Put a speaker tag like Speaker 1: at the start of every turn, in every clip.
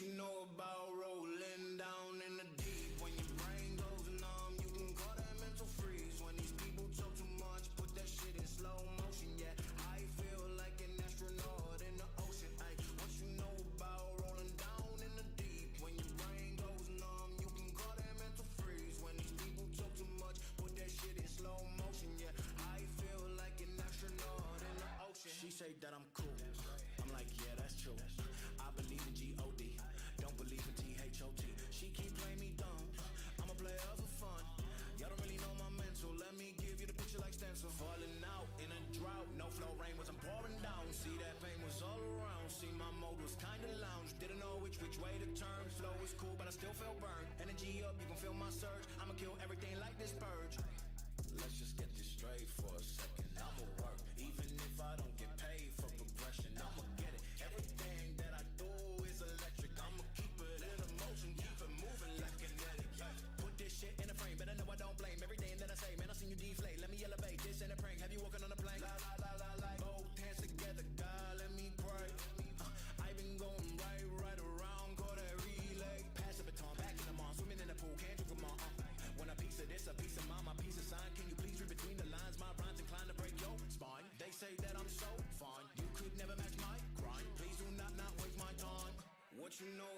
Speaker 1: You know you know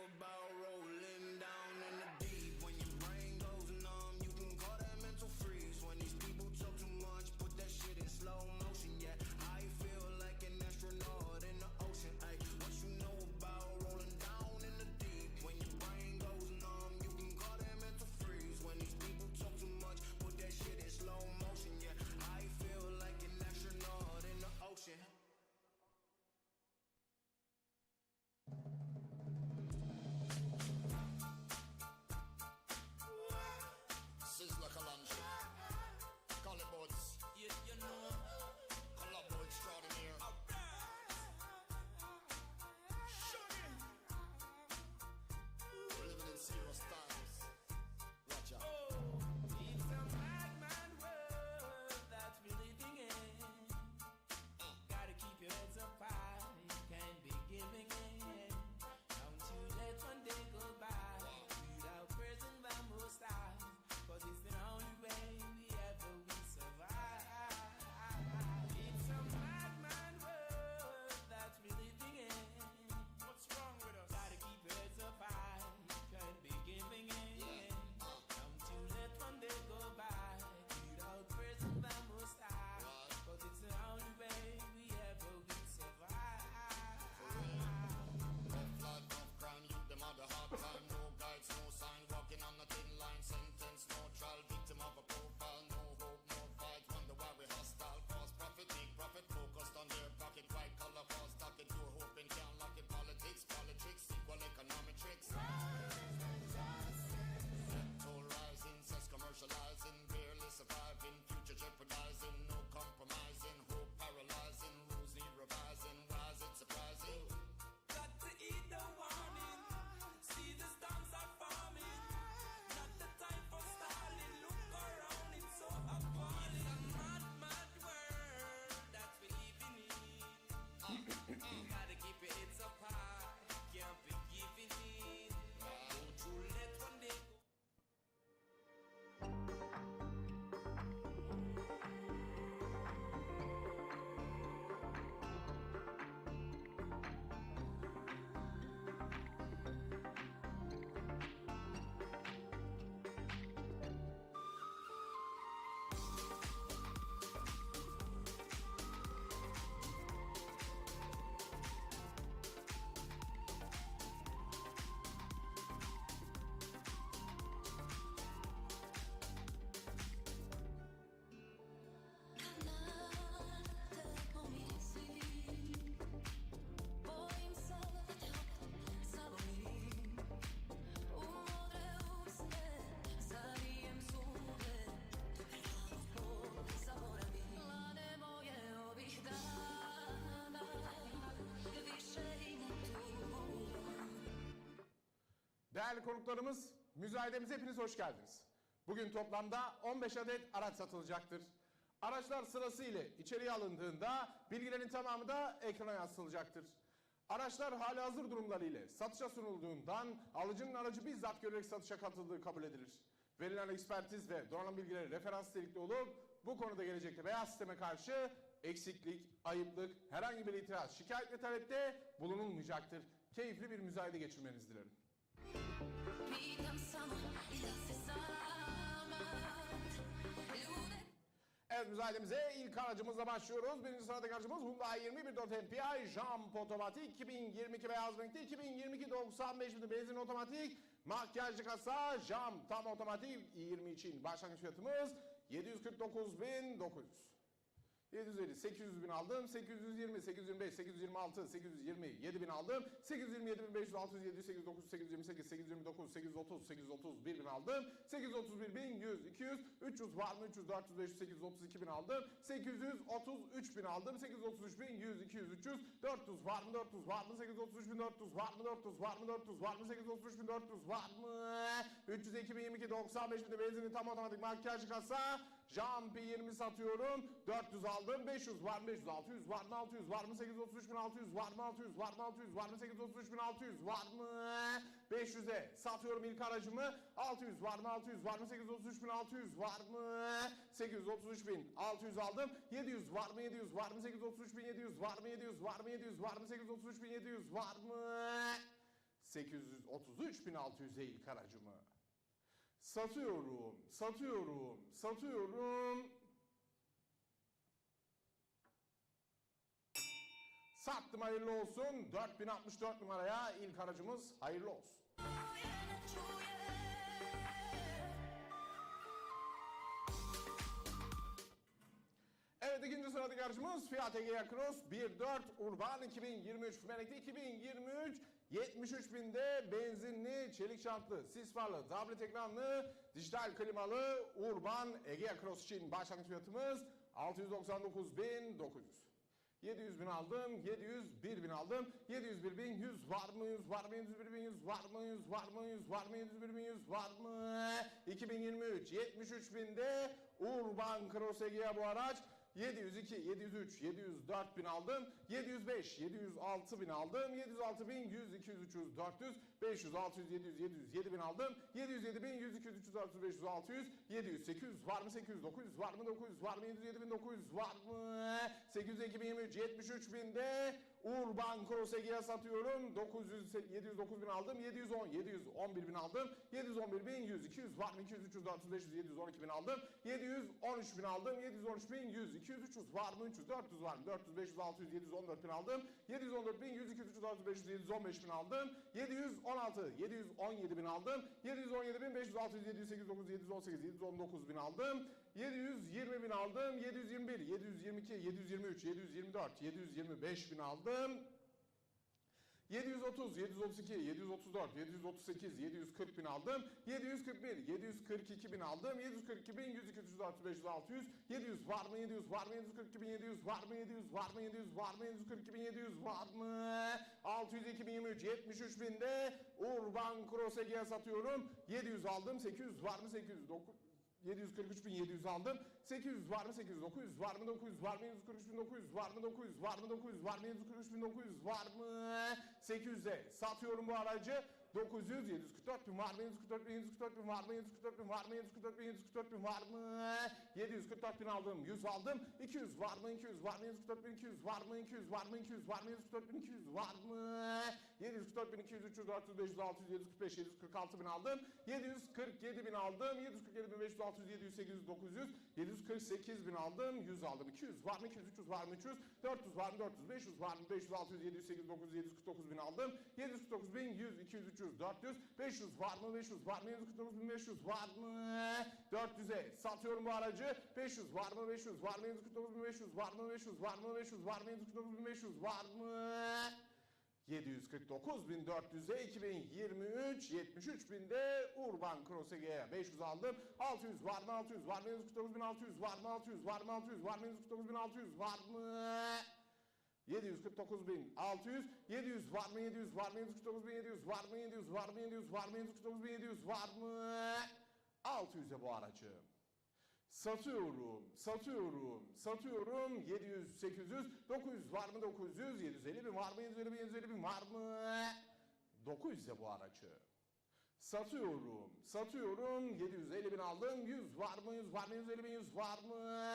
Speaker 2: Değerli konuklarımız, müzayedemize hepiniz hoş geldiniz. Bugün toplamda 15 adet araç satılacaktır. Araçlar sırasıyla içeriye alındığında bilgilerin tamamı da ekrana yansıtılacaktır. Araçlar hali hazır durumları ile satışa sunulduğundan alıcının aracı bizzat görerek satışa katıldığı kabul edilir. Verilen ekspertiz ve donanım bilgileri referans nitelikli olup bu konuda gelecekte veya sisteme karşı eksiklik, ayıplık, herhangi bir itiraz, şikayet ve talepte bulunulmayacaktır. Keyifli bir müzayede geçirmenizi dilerim. Evet müzayedemize ilk aracımızla başlıyoruz. Birinci sıradaki aracımız Hyundai 21.4 MPI Jump Otomatik 2022 beyaz renkte 2022 95 bin benzin otomatik makyajlı kasa Jump tam otomatik 20 için başlangıç fiyatımız 749.900. 750, 800 bin aldım, 820, 825, 826, 820, 7 bin aldım, 827 bin 500, 600, 700, 809, 828, 829, 830, 830, 1 bin aldım, 831 bin 100, 200, 300 var mı, 300, 400, 500, 832 bin aldım, 833 bin aldım, 833 bin 100, 200, 300, 400 var mı, 400 var mı, 833 bin 400 var mı, 400 var mı, 400 var mı, 833 bin 400 var mı, 302 bin 22, 95 bin de benzinli tam otomatik makyaj kasa, Jump 20 satıyorum. 400 aldım. 500 var mı? 500 600 var mı? 600 var mı? 833 bin 600 var mı? 600 var mı? 600 var mı? 833 bin 600 var mı? 500'e satıyorum ilk aracımı. 600 var mı? 600 var mı? 833 bin 600 var mı? 833 bin 600 aldım. 700 var mı? 700 var mı? 833 bin 700 var mı? 700 var mı? 700 var mı? 833 bin 700 var mı? 833 bin 600'e ilk aracımı. Satıyorum, satıyorum, satıyorum. Sattım hayırlı olsun. 4064 numaraya ilk aracımız hayırlı olsun. Evet ikinci sıradaki aracımız Fiat Egea Cross 1.4 Urban 2023 Menek'te 2023 73 binde benzinli, çelik şantlı, sis farlı, tablet ekranlı, dijital klimalı Urban Egea Cross için başlangıç fiyatımız 699.900. 700 bin aldım, 701 bin aldım, 701 bin 100 var mı 100 var mı 101 bin 100 var mı 100 var mı 100 var mı 101 bin 100 var mı? 2023 73 binde Urban Cross Egea bu araç 702, 703, 704 bin aldım. 705, 706 bin aldım. 706 bin 100, 200, 300, 400, 500, 600, 700, 707 bin aldım. 707 bin 100, 200, 300, 400, 500, 600, 700, 800 var mı 800, 900 var mı 900 var mı 707 bin 900 var mı 800, 2023, 73 binde Urban Cross Egea satıyorum. 900, 709 bin aldım. 710, 711 bin aldım. 711 bin 100, 200 var mı 200, 300, 400, 500, 712 bin aldım. 713 bin aldım. 713 bin 100, 200, 300 var mı 300, 400 var mı 400, 500, 600, 714 bin aldım. 714 bin 100, 200, 300, 400, 500, 715 bin aldım. 716, 717 bin aldım. 717 bin 500, 600, 700, 800, 900, 718, 719 bin aldım. 720 bin aldım. 721, 722, 723, 724, 725 bin aldım. 730, 732, 734, 738, 740 bin aldım. 741, 742 bin aldım. 742 bin, 100, 200, 300, 400, 500, 600. 700 var mı? 700 var mı? 742 bin, 700 var mı? 700 var mı? 700 var mı? 742 bin, 700 var mı? 600, 2023, 73 binde Urban Cross Egea satıyorum. 700 aldım. 800 var mı? 800, 9, 743 bin 700 aldım. 800 var mı? 800 900 var mı? 900 var mı? 743 bin 900 var mı? 900 var mı? 900 var mı? 743 bin 900 var mı? 800'e satıyorum bu aracı 900 744 bin var mı 744 bin 744 bin var mı 744 bin var mı 744 bin 744 bin var mı 744 bin aldım 100 aldım 200 var mı 200 var mı 744 bin 200 var mı 200 var mı 200 var mı 744 bin 200 var mı 744 bin 200 300 400 500 600 745 746 bin aldım 747 bin aldım 747 bin 500 600 700 800 900 748 bin aldım 100 aldım 200 var mı 200 300 var mı 300 400 var mı 400 500 var mı 500 600 700 800 900 749 bin aldım 749 bin 100 200 300 400 500 var mı 500 var mı 749 bin 500 var mı 400'e satıyorum bu aracı 500 var mı 500 var mı 749 bin 500 var mı 500 var mı 500 var mı 749 bin 500 var mı 749.400'e 2023 73 binde Urban Cross Ege'ye 500 aldım. 600 var mı 600 var mı 749.600 var mı 600 var mı 600 var mı 749.600 var mı 749.600 700 var mı 700 var mı 749.700 var mı 700 var mı 700 var mı 749.700 var mı 600'e bu aracı Satıyorum, satıyorum, satıyorum. 700, 800, 900 var mı 900? 750 bin var mı 750 bin 750 bin var mı? 900 de bu araçı. Satıyorum, satıyorum. 750 bin aldım. 100 var mı 100 var mı 150 bin 100 var mı?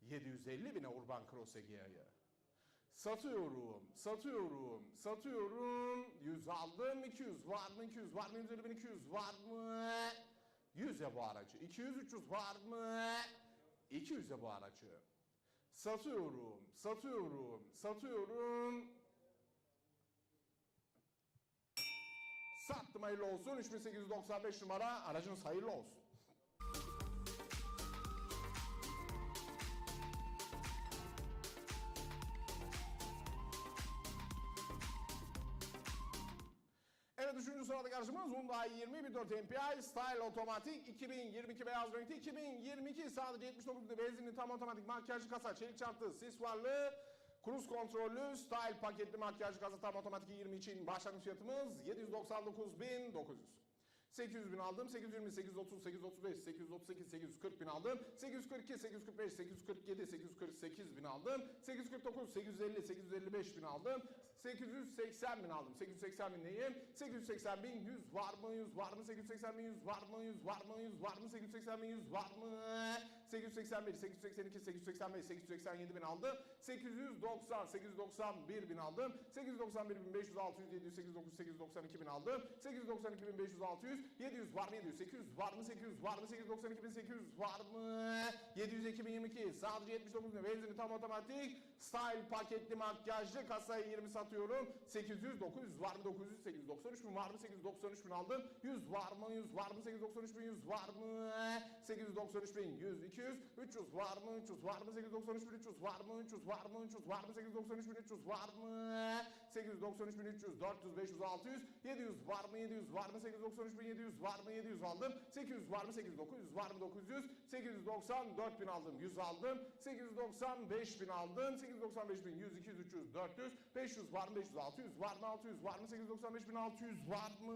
Speaker 2: 750 bine Urban Cross Egea'yı. Satıyorum, satıyorum, satıyorum. 100 aldım. 200 var mı? 200 var mı? 150 bin 200 var mı? 100 ya bu aracı. 200 300 var mı? 200 ya bu aracı. Satıyorum, satıyorum, satıyorum. Sattım hayırlı olsun. 3895 numara aracınız hayırlı olsun. Karşımız Hyundai 20 1.4 MPI Style Otomatik 2022 beyaz renkli 2022 sadece 79 bin benzinli tam otomatik makyajlı kasa çelik çantı sis varlığı Cruise kontrollü style paketli makyajlı kasa tam otomatik 20 için başlangıç fiyatımız 799.900. 800 bin aldım. 820, 830, 835, 838, 840 bin aldım. 842, 845, 847, 848 bin aldım. 849, 850, 855 bin aldım. 880 bin aldım. 880 bin neyim? 880 bin 100 var mı? 100 var mı? 880 bin 100 var mı? 100 var mı? 100 var mı? 880 bin 100 var mı? 881, 882, 885, 887 bin aldım. 890, 891 bin aldım. 891 bin 500, 600, 700, 809, 892 bin aldım. 892 bin 500, 600, 700 var mı 700, 800 var mı 800 var mı 892 bin 800 var mı? 700 2022 sadece 79 bin benzinli tam otomatik style paketli makyajlı kasayı 20 satıyorum. 800 900 var mı 900 893 bin var mı 893 bin aldım. 100 var mı 100 var mı 893 bin 100 var mı? 893 bin 100 200 300 var mı 300 var mı 893 bin 300 var mı 300 var mı 300 var mı 893 bin 300 var mı? 893 bin 300 400 500 600 700 var mı 700 var mı 893 bin 700 var mı 700 aldım 800 var mı 800 900 var mı 900 894 bin aldım 100 aldım 895 bin aldım 895 bin 100 200 300 400 500 var mı 500 600 var mı 600 var mı 895 bin 600 var mı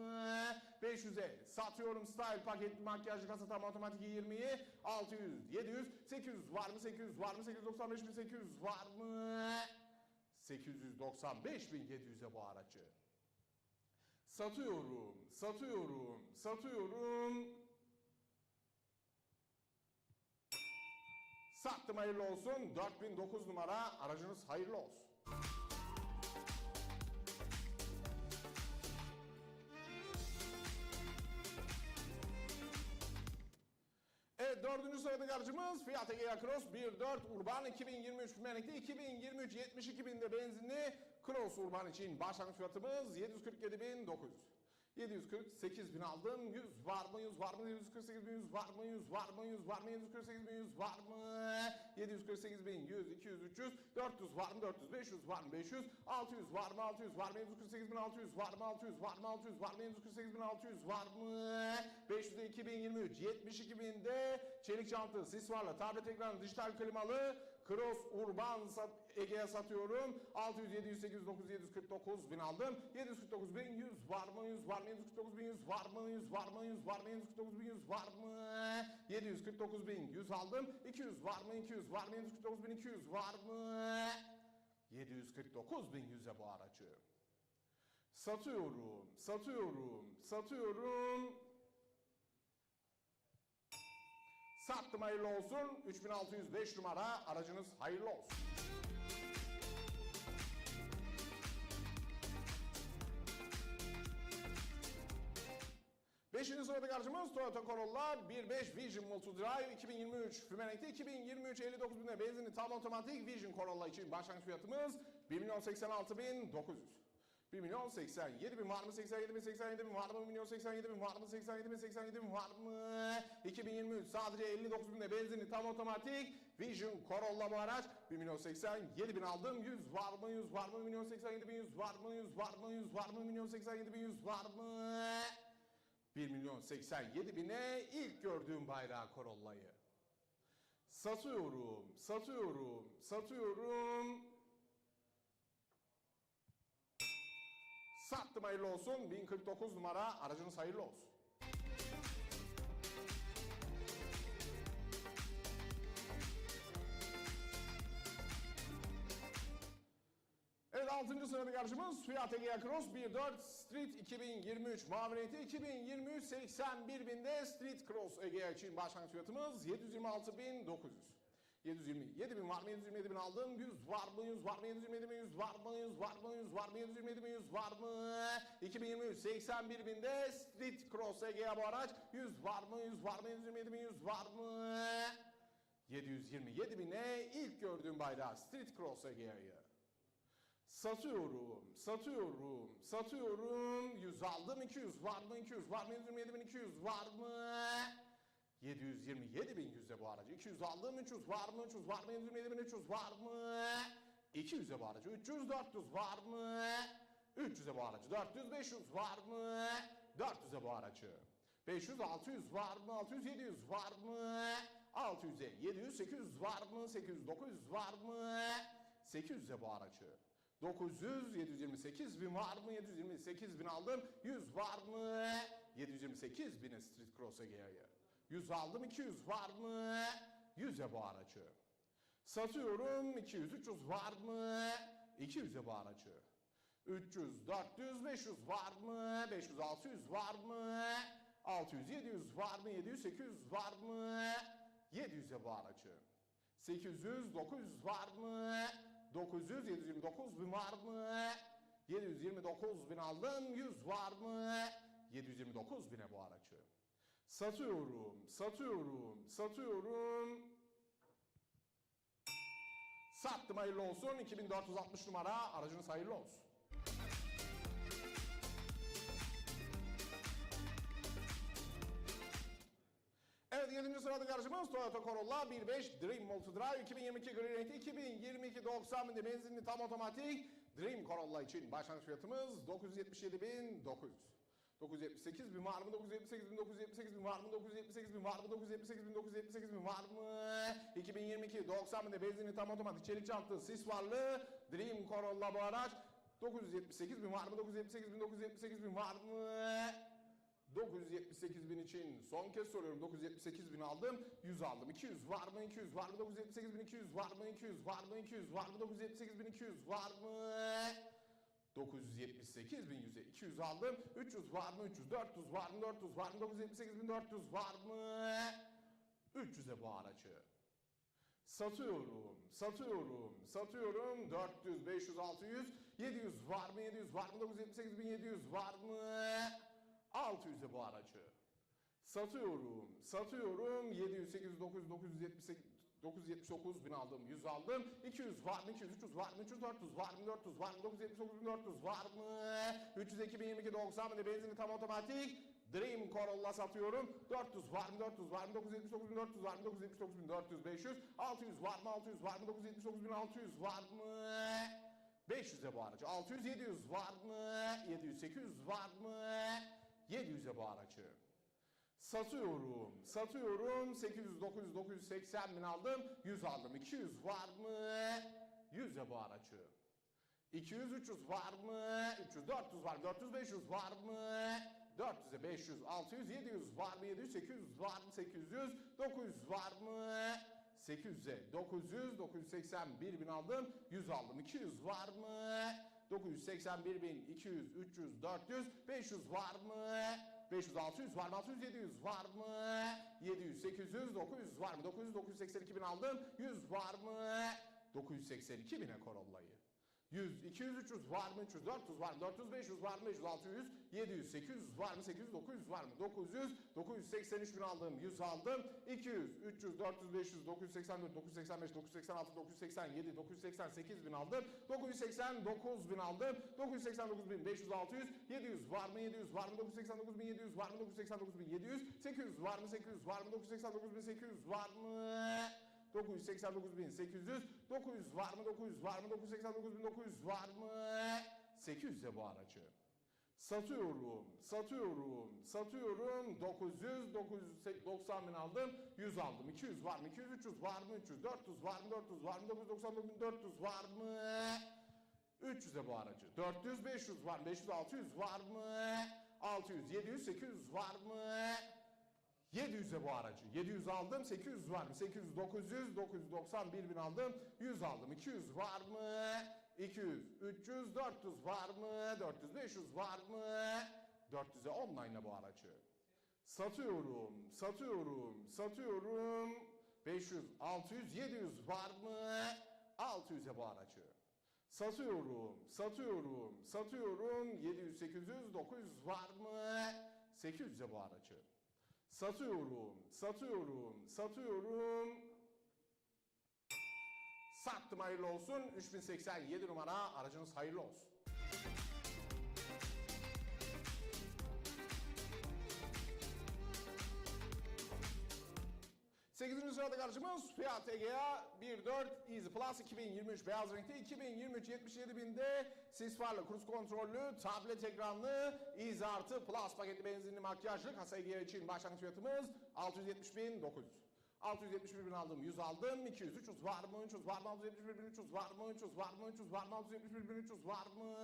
Speaker 2: 500'e satıyorum style paketli makyajlı kasa tam otomatik 20'yi 600 700 800 var mı 800 var mı 895 bin 800 var mı 895 bin 700'e bu aracı? Satıyorum, satıyorum, satıyorum. Sattım hayırlı olsun. 4009 numara aracınız hayırlı olsun. Dördüncü sırada aracımız Fiat Egea Cross 1.4 Urban 2023 Menekli 2023 72 binde benzinli Cross Urban için başlangıç fiyatımız 747.900. 748 bin aldım. 100 var mı? 100 var mı? 748 bin 100 var mı? 100 var mı? 100 var mı? 748 bin 100 var mı? 748 bin 100, 200, 300, 400 var mı? 400, 500 var mı? 500, 600 var mı? 600 var mı? 748 bin 600 var mı? 600 var mı? 600 var mı? 748 bin 600 var mı? 500'de 2023, 72 binde çelik jantı, sis varla, tablet ekranı, dijital klimalı, Cross Urban sat, Ege'ye satıyorum. 600, 700, 800, 900, 749 bin aldım. 749 bin 100 var mı? 100 var mı? 749 bin 100 var mı? 100 var mı? 100 var mı? 749 bin 100 var mı? 749 bin 100 aldım. 200 var mı? 200 var mı? 749 bin 200 var mı? 749 bin 100'e bu aracı. Satıyorum, satıyorum, satıyorum. Sattım hayırlı olsun. 3605 numara aracınız hayırlı olsun. Beşinci sırada karşımız Toyota Corolla 1.5 Vision Multi Drive 2023 Fümenek'te 2023 59 binde benzinli tam otomatik Vision Corolla için başlangıç fiyatımız 1 milyon 86 bin 900. 1 milyon 87 bin var mı? 87 bin 87 bin var mı? 1 milyon 87 bin var mı? 87 bin 87 bin var mı? 2023 sadece 59 binde benzinli tam otomatik Vision Corolla bu araç 1 milyon 87 bin aldım 100 var mı? 100 var mı? 1 milyon 87 bin 100 var mı? 100 var mı? 100 var mı? 1 milyon 87 bin 100 var mı? 1 milyon 87 bine ilk gördüğüm bayrağı Corolla'yı. Satıyorum, satıyorum, satıyorum. Sattım hayırlı olsun. 1049 numara aracınız hayırlı olsun. Evet 6. sırada karşımız Fiat Egea Cross 1.4 Street 2023 mavi renkte 2023 81 binde Street Cross Egea için başlangıç fiyatımız 726.900. 727 bin var mı 727 bin aldım 100 var mı 100 var mı 727 bin 100 var mı 100 var mı 100 var mı 727 bin 100 var mı 2023 81 binde Street Cross Egea bu araç 100 var mı 100 var mı 727 bin 100 var mı 727 bine ilk gördüğüm bayrağı Street Cross Egea'yı Satıyorum, satıyorum, satıyorum. 100 aldım, 200 var mı? 200 var mı? 127 bin 200 var mı? 727 bin yüzde bu aracı. 200 aldım, 300 var mı? 300 var mı? 127 bin 300 var mı? 200'e bu aracı. 300, 400 var mı? 300'e bu aracı. 400, 500 var mı? 400'e bu aracı. 500, 600 var mı? 600, 700 var mı? 600'e 700, 800 var mı? 800, 900 var mı? 800'e bu aracı. 900, 728 bin var mı? 728 bin aldım. 100 var mı? 728 bine Street Cross Egea'yı. 100 aldım. 200 var mı? 100'e bu aracı. Satıyorum. 200, 300 var mı? 200'e bu aracı. 300, 400, 500 var mı? 500, 600 var mı? 600, 700 var mı? 700, 800 var mı? 700'e bu aracı. 800, 900 var mı? 900, 729 bin var mı? 729 bin aldım, 100 var mı? 729 bine bu aracı. Satıyorum, satıyorum, satıyorum. Sattım hayırlı olsun. 2460 numara aracınız hayırlı olsun. Evet 7. sırada karşımız Toyota Corolla 1.5 Dream Multi Drive 2022 gri renkli 2022 90 binde benzinli tam otomatik Dream Corolla için başlangıç fiyatımız 977.900. 978 bin var mı? 978 bin 978 bin var mı? 978 bin var mı? 978 bin 978 bin var mı? 2022 90 binde benzinli tam otomatik çelik jantlı sis varlı Dream Corolla bu araç 978 bin var mı? 978 bin 978 bin var mı? 978 bin için son kez soruyorum 978 bin aldım 100 aldım 200 var mı 200 var mı 978 bin 200 var mı 200 var mı 200 var mı 978 bin 200 var mı 978 bin 100'e 200 aldım 300 var mı 300 400 var mı 400 var mı 978 bin 400 var mı 300'e bu aracı Satıyorum, satıyorum, satıyorum. 400, 500, 600, 700 var mı? 700 var mı? 978 bin 700 var mı? 600'e bu aracı. Satıyorum, satıyorum. 700, 800, 900, 978, 979 bin aldım, 100 aldım. 200 var mı? 200, 300 var mı? 300, 400 var mı? 400 var mı? 979 bin 400 var mı? 300, 2022, 90 bin benzinli tam otomatik. Dream Corolla satıyorum. 400 var mı? 400 var mı? 979 bin 400 var mı? 979 bin 400, 500. 600 var mı? 600 var mı? 979 bin 600 var mı? 500'e bu aracı. 600, 700 var mı? 700, 800 var mı? 700'e bu aracı. Satıyorum, satıyorum. 800, 900, 980 bin aldım. 100 aldım. 200 var mı? 100'e bu aracı. 200, 300 var mı? 300, 400 var mı? 400, 500 var mı? 400'e 500, 600, 700 var mı? 700, 800 var mı? 800, 900 var mı? 800'e 900, 981 bin aldım. 100 aldım. 200 var mı? 981 bin, 200, 300, 400, 500 var mı? 500, 600 var mı? 600, 700 var mı? 700, 800, 900 var mı? 900, 982 bin aldım. 100 var mı? 982 bine Corolla'yı. 100, 200, 300 var mı? 300, 400 var mı? 400, 500 var mı? 500, 600, 700, 800 var mı? 800, 900 var mı? 900, 983 bin aldım. 100 aldım. 200, 300, 400, 500, 984, 985, 986, 987, 988 bin aldım. 989 bin aldım. 989 bin 500, 600, 700 var mı? 700 var mı? 989 bin 700 var mı? 989 bin 700, 800 var mı? 800 var mı? 989 bin 800 var mı? 989.800 900 var mı 900 var mı 989.900 var mı 800 de bu aracı satıyorum satıyorum satıyorum 900 990 bin aldım 100 aldım 200 var mı 200 300 var mı 300 400 var mı 400 var mı 999.400 var mı 300 de bu aracı 400 500 var mı 500 600 var mı 600 700 800 var mı 700'e bu aracı. 700 aldım. 800 var mı? 800, 900, 991 bin aldım. 100 aldım. 200 var mı? 200, 300, 400 var mı? 400, 500 var mı? 400'e online'la bu aracı. Satıyorum, satıyorum, satıyorum. 500, 600, 700 var mı? 600'e bu aracı. Satıyorum, satıyorum, satıyorum. 700, 800, 900 var mı? 800'e bu aracı. Satıyorum, satıyorum, satıyorum. Sattım hayırlı olsun. 3087 numara aracınız hayırlı olsun. 8. sırada karşımız Fiat Egea 1.4 Easy Plus 2023 beyaz renkte 2023 77 binde sis farlı kruz kontrollü tablet ekranlı Easy artı Plus paketli benzinli makyajlı kasa Egea için başlangıç fiyatımız 670.900 671 bin aldım, 100 aldım, 200, 300 var mı, 300 var mı, 671 bin 300 var mı, 300 var mı, 300 var mı, 671 bin 300 var mı,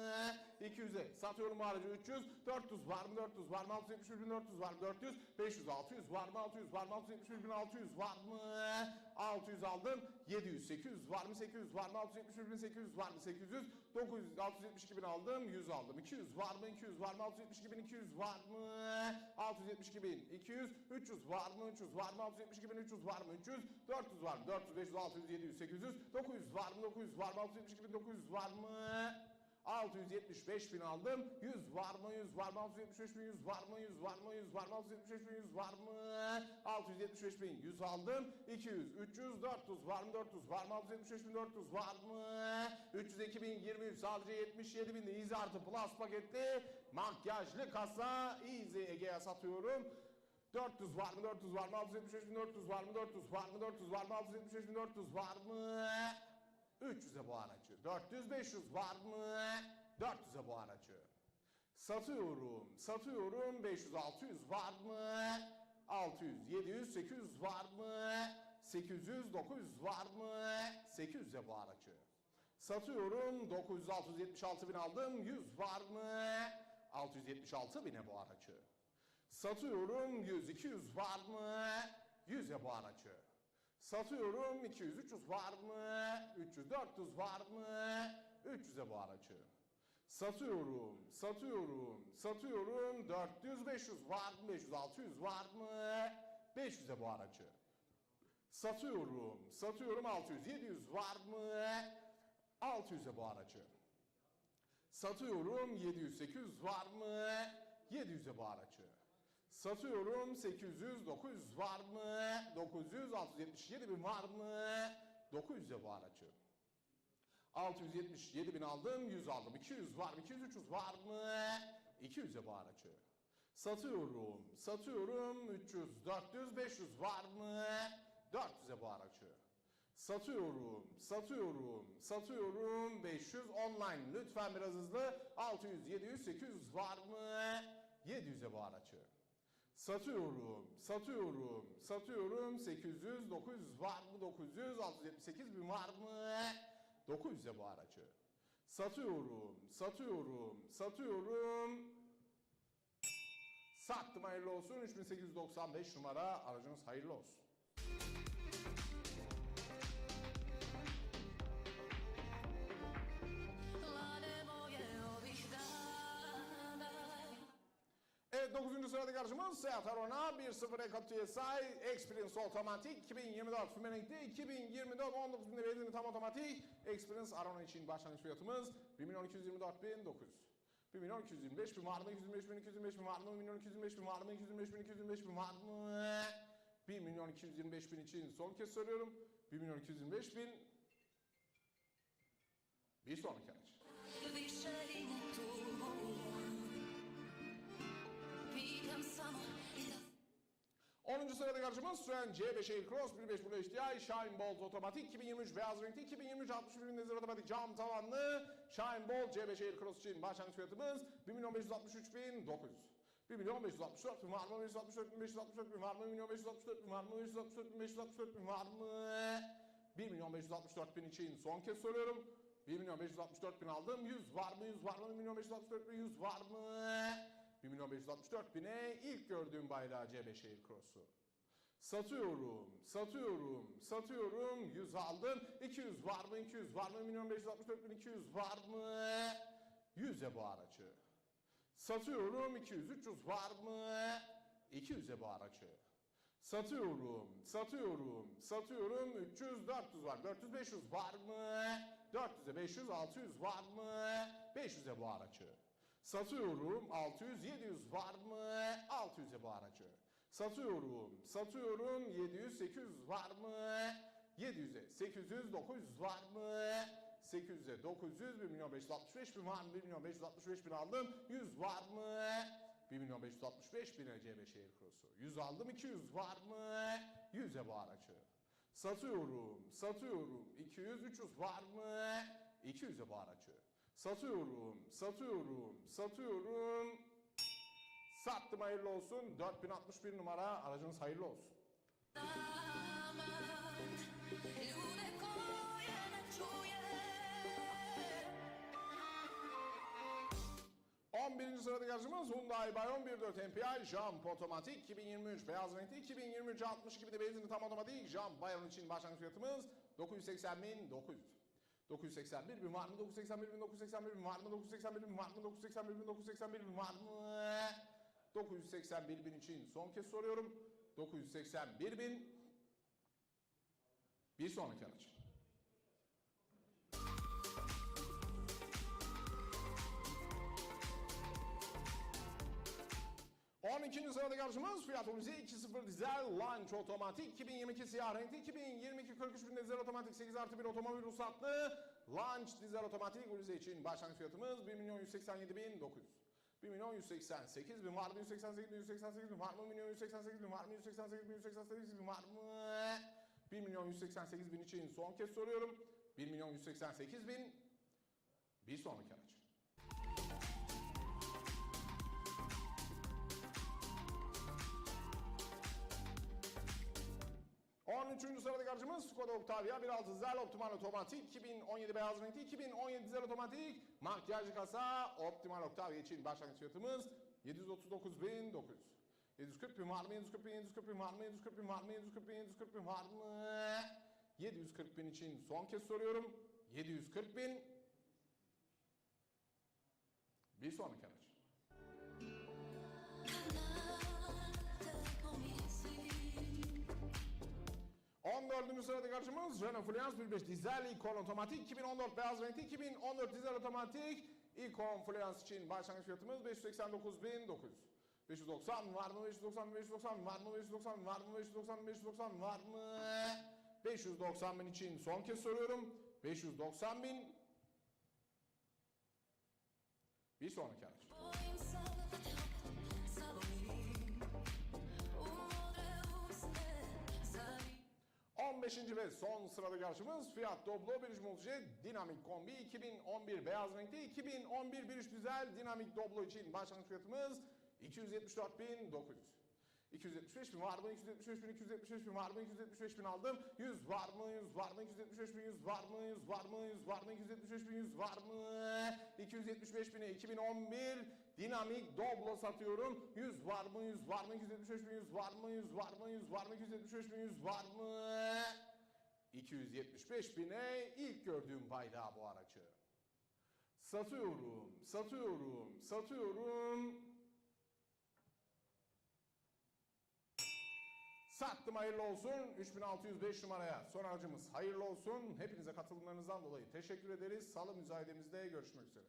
Speaker 2: 200'e satıyorum aracı 300, 400 var mı, 400 var mı, 671 bin 400 var mı, 400, 500, 600 var mı, 600 var mı, 671 bin 600 var mı, 600 aldım, 700, 800 var mı, 800 var mı, 671 bin 800 var mı, 800, 900, 672 bin aldım, 100 aldım, 200 var mı, 200 var mı, 672 bin 200 var mı, 672 bin 200, 300 var mı, 300 var mı, 672 bin 300 var mı, 300, 400 var mı, 400, 500, 600, 700, 800, 900 var mı, 900 var mı, 672 bin 900 var mı, 675 bin aldım. 100 var mı? 100 var mı? 675 bin 100 var mı? 100 var mı? 100 var mı? 675 bin 100 var mı? 675 bin 100 aldım. 200, 300, 400 var mı? 400 var mı? 675 bin 400 var mı? 302 bin 23 sadece 77 bin Easy artı Plus paketli makyajlı kasa Easy Ege'ye satıyorum. 400 var mı? 400 var mı? 675 bin 400 var mı? 400 var mı? 400 var mı? 675 bin 400 var mı? 300'e bu aracı. 400 500 var mı? 400'e bu aracı. Satıyorum, satıyorum. 500 600 var mı? 600 700 800 var mı? 800 900 var mı? 800'e bu aracı. Satıyorum 900 676 bin aldım 100 var mı? 676 bine bu aracı. Satıyorum 100 200 var mı? 100'e bu aracı. Satıyorum 200 300 var mı? 300 400 var mı? 300'e bu aracı. Satıyorum, satıyorum, satıyorum 400 500 var mı? 500 600 var mı? 500'e bu aracı. Satıyorum, satıyorum 600 700 var mı? 600'e bu aracı. Satıyorum 700 800 var mı? 700'e bu aracı. Satıyorum 800 900 var mı? 900 677 bin var mı? 900'e bu aracı. 677 bin aldım 100 aldım 200 var mı? 200 300 var mı? 200'e bu aracı. Satıyorum satıyorum 300 400 500 var mı? 400'e bu aracı. Satıyorum, satıyorum, satıyorum. 500 online. Lütfen biraz hızlı. 600, 700, 800 var mı? 700'e bu araçı. Satıyorum, satıyorum, satıyorum. 800, 900 var mı? 900, 678 bin var mı? 900'e bu aracı. Satıyorum, satıyorum, satıyorum. Sattım hayırlı olsun. 3895 numara aracınız hayırlı olsun. 9. sırada karşımız Seat Arona 1.0 Eco TSI Experience Otomatik 2024 Fümenek'te 2024 19 bin benzinli tam otomatik Experience Arona için başlangıç fiyatımız 1 milyon 224 bin 900 1 milyon 225 bin var mı? 225 bin 225 bin var mı? 1 milyon 225 bin var mı? 225 bin 225 bin var mı? 1 milyon 225 bin için son kez soruyorum. 1 milyon 225 bin bir sonraki araç. 10. sırada karşımız Citroen C5 Aircross 1.5 Blue HDI Shine Bolt otomatik 2023 beyaz renkli 2023 61 bin nezir otomatik cam tavanlı Shine Bolt C5 Aircross için başlangıç fiyatımız 1 milyon 563 bin 900. 1 milyon 564 bin var mı? 564 bin 564 bin var mı? 1 milyon 564 bin var mı? 564 bin 564 bin var mı? 1 milyon 564 bin için son kez soruyorum. 1 milyon 564 bin aldım. 100 var mı? 100 var mı? 1 milyon 564 bin 100 var mı? 1 milyon 564 bine ilk gördüğüm bayrağı C5 Aircross'u. Satıyorum, satıyorum, satıyorum. 100 aldım. 200 var mı? 200 var mı? Milyon 564 bin 200 var mı? 100'e bu aracı. Satıyorum 200, 300 var mı? 200'e bu aracı. Satıyorum, satıyorum, satıyorum 300, 400 var. 400, 500 var mı? 400'e 500, 600 var mı? 500'e bu aracı. Satıyorum 600, 700 var mı? 600'e bu aracı. Satıyorum, satıyorum 700, 800 var mı? 700'e 800, 900 var mı? 800'e 900, 1 milyon 565 bin var mı? 1 milyon 565 bin aldım. 100 var mı? 1 milyon 565 bin C5 şehir krosu. 100 aldım 200 var mı? 100'e bu aracı. Satıyorum, satıyorum 200, 300 var mı? 200'e bu aracı. Satıyorum, satıyorum, satıyorum. Sattım hayırlı olsun. 4061 numara aracınız hayırlı olsun.
Speaker 3: Čuje
Speaker 2: 11. sırada aracımız Hyundai Bayon 1.4 MPI Jump Otomatik 2023 beyaz renkli 2023 62 bir de benzinli tam otomatik Jump Bayon için başlangıç fiyatımız 980.900 981 bin var mı? 981 bin 981 bin var mı? 981 bin var mı? 981 bin 981 bin var mı? 981 bin için son kez soruyorum. 981 bin bir sonraki araç. 12. sırada karşımız Fiat Uzi 2.0 dizel Launch otomatik. 2022 siyah renkli 2022 43 bin dizel otomatik. 8 artı 1 otomobil ruhsatlı Launch dizel otomatik. Uzi için başlangıç fiyatımız 1 milyon 187 bin 900. 1 milyon 188 bin var mı? 188 bin 188 bin var mı? 1 milyon 188 bin var mı? 188 bin 188 bin var mı? 1 milyon 188 bin için son kez soruyorum. 1 milyon 188 bin bir sonraki araç. 13. sırada aracımız Skoda Octavia 1.6 dizel optimal otomatik 2017 beyaz renkli 2017 dizel otomatik makyajlı kasa optimal Octavia için başlangıç fiyatımız 739.900 740 bin var mı? 740 bin, 740 bin var mı? 740 bin var mı? 740 bin, 740 bin var mı? 740 bin için son kez soruyorum. 740 bin. Bir sonraki araç. 14. sırada karşımız Renault Fluence 1.5 dizel Icon otomatik 2014 beyaz renkli 2014 dizel otomatik Icon Fluence için başlangıç fiyatımız 589.900 590 var mı 590 590 var mı 590 var mı 590 590 var mı 590 bin için son kez soruyorum 590 bin bir sonraki araç. 15. ve son sırada karşımız Fiat Doblo 1 Multijet Dinamik Kombi 2011 beyaz renkli 2011 bir üst dizel Dinamik Doblo için başlangıç fiyatımız 274.900 275 bin var mı? 275 bin, 275 bin var mı? 275 bin aldım. 100 var mı? 100 var mı? 275 bin, 100 var mı? 100 var mı? 100 var mı? 275 bin, 100 var mı? 275 bine 2011 dinamik Doblo satıyorum. 100 var mı? 100 var mı? 275 bin, 100 var mı? 100 var mı? 100 var mı? 275 bin, 100 var mı? 275 bine ilk gördüğüm bayrağı bu aracı. Satıyorum, satıyorum, satıyorum. Sattım hayırlı olsun 3605 numaraya. Son aracımız hayırlı olsun. Hepinize katılımlarınızdan dolayı teşekkür ederiz. Salı müzayedemizde görüşmek üzere.